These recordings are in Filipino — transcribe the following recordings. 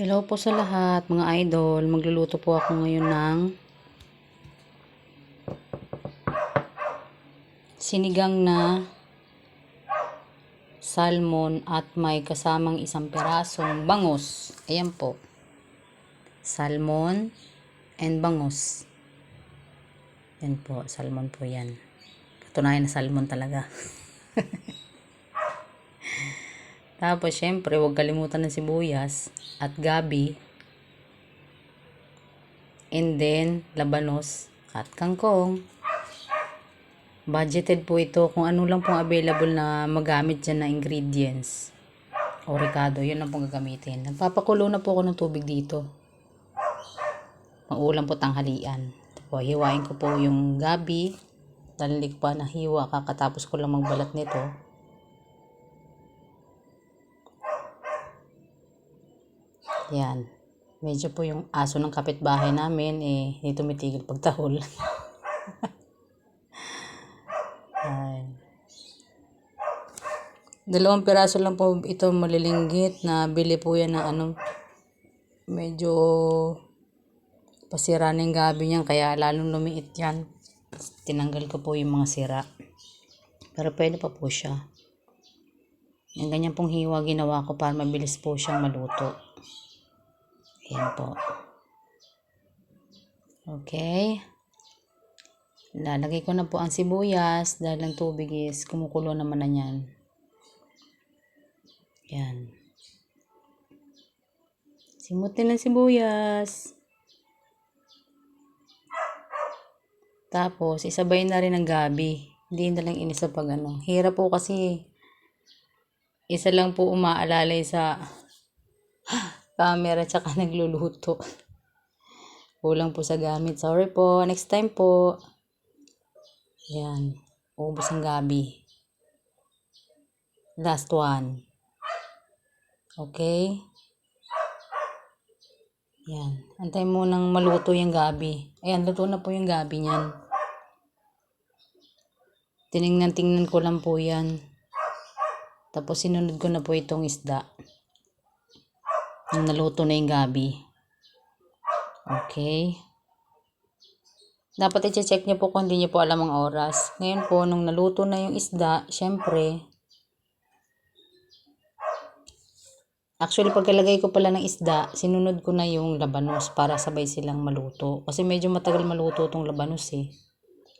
Hello po sa lahat, mga idol. Magluluto po ako ngayon ng sinigang na salmon at may kasamang isang perasong bangos. Ayan po. Salmon and bangos. Yan po, salmon po yan. Katunayan na salmon talaga. Tapos, syempre, huwag kalimutan ng sibuyas at gabi. And then, labanos at kangkong. Budgeted po ito kung ano lang pong available na magamit dyan na ingredients. O ricado, yun lang pong gagamitin. Nagpapakulo na po ako ng tubig dito. Pangulam po tanghalian. Ito hiwain ko po yung gabi. Dalilig pa na hiwa, kakatapos ko lang magbalat nito. Yan. Medyo po yung aso ng kapitbahay namin, eh, hindi tumitigil pagtahol. Dalawang piraso lang po ito malilinggit na bili po yan na ano, medyo pasira na yung gabi niyan, kaya lalong lumiit yan. Tinanggal ko po yung mga sira. Pero pwede pa po siya. Yung ganyan pong hiwa ginawa ko para mabilis po siyang maluto. Ayan po. Okay. Lalagay ko na po ang sibuyas dahil ang tubig is kumukulo naman na yan. Yan. Simutin ng sibuyas. Tapos, isabay na rin ang gabi. Hindi na lang inisa pag ano. Hirap po kasi isa lang po umaalalay sa camera tsaka nagluluto. Kulang po sa gamit. Sorry po. Next time po. Yan. Ubus ang gabi. Last one. Okay. Yan. Antay mo nang maluto yung gabi. Ayan, luto na po yung gabi niyan. Tiningnan-tingnan ko lang po yan. Tapos sinunod ko na po itong isda. Naluto na yung gabi. Okay. Dapat i-check niyo po kung hindi niyo po alam ang oras. Ngayon po, nung naluto na yung isda, syempre, actually pagkalagay ko pala ng isda, sinunod ko na yung labanos para sabay silang maluto. Kasi medyo matagal maluto tong labanos eh.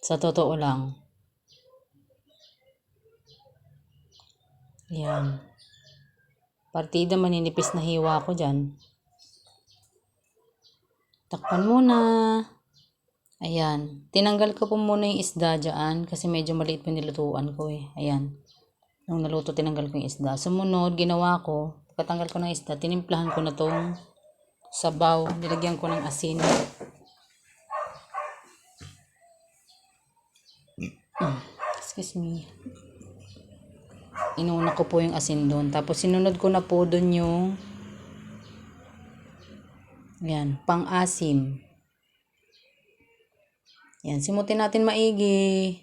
Sa totoo lang. Yan. Partida maninipis na hiwa ko dyan. Takpan muna. Ayan. Tinanggal ko po muna yung isda dyan kasi medyo maliit po nilutuan ko eh. Ayan. Nung naluto, tinanggal ko yung isda. Sumunod, ginawa ko, pagkatanggal ko ng isda, tinimplahan ko na tong sabaw. Nilagyan ko ng asin. Excuse me. Inuna ko po yung asin doon. Tapos sinunod ko na po doon yung yan, pang-asim. Yan, simutin natin maigi.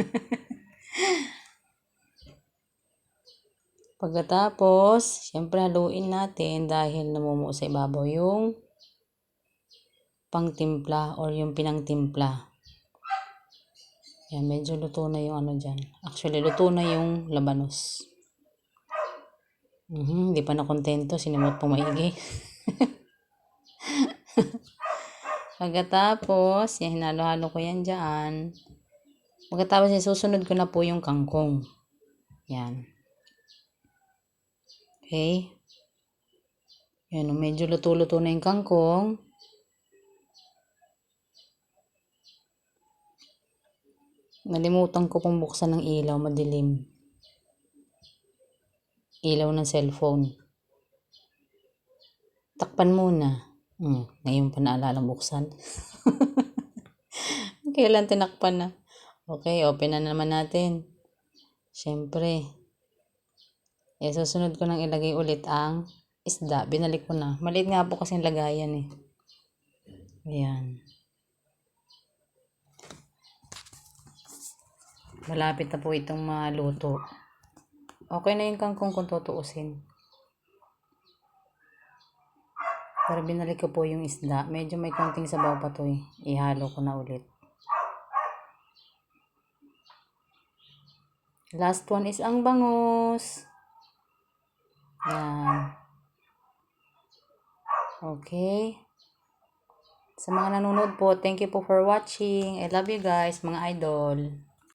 Pagkatapos, syempre haluin natin dahil namumuo sa ibabaw yung pangtimpla or yung pinangtimpla. Yan, medyo luto na yung ano dyan. Actually, luto na yung labanos. Mhm, hindi pa na kontento. Sinimot po maigi. Pagkatapos, yan, hinalo-halo ko yan dyan. Pagkatapos, susunod ko na po yung kangkong. Yan. Okay. Yan, medyo luto-luto na yung kangkong. Nalimutan ko pong buksan ng ilaw, madilim. Ilaw ng cellphone. Takpan muna. Hmm, ngayon pa naalala buksan. Kailan tinakpan na? Okay, open na naman natin. Siyempre. Eh, susunod ko nang ilagay ulit ang isda. Binalik ko na. Maliit nga po kasi lagayan eh. Ayan. Malapit na po itong maluto. Okay na yung kangkong kung tutuusin. Pero binalik ko po yung isda. Medyo may konting sabaw pa to eh. Ihalo ko na ulit. Last one is ang bangus. Yan. Okay. Sa mga nanonood po, thank you po for watching. I love you guys, mga idol.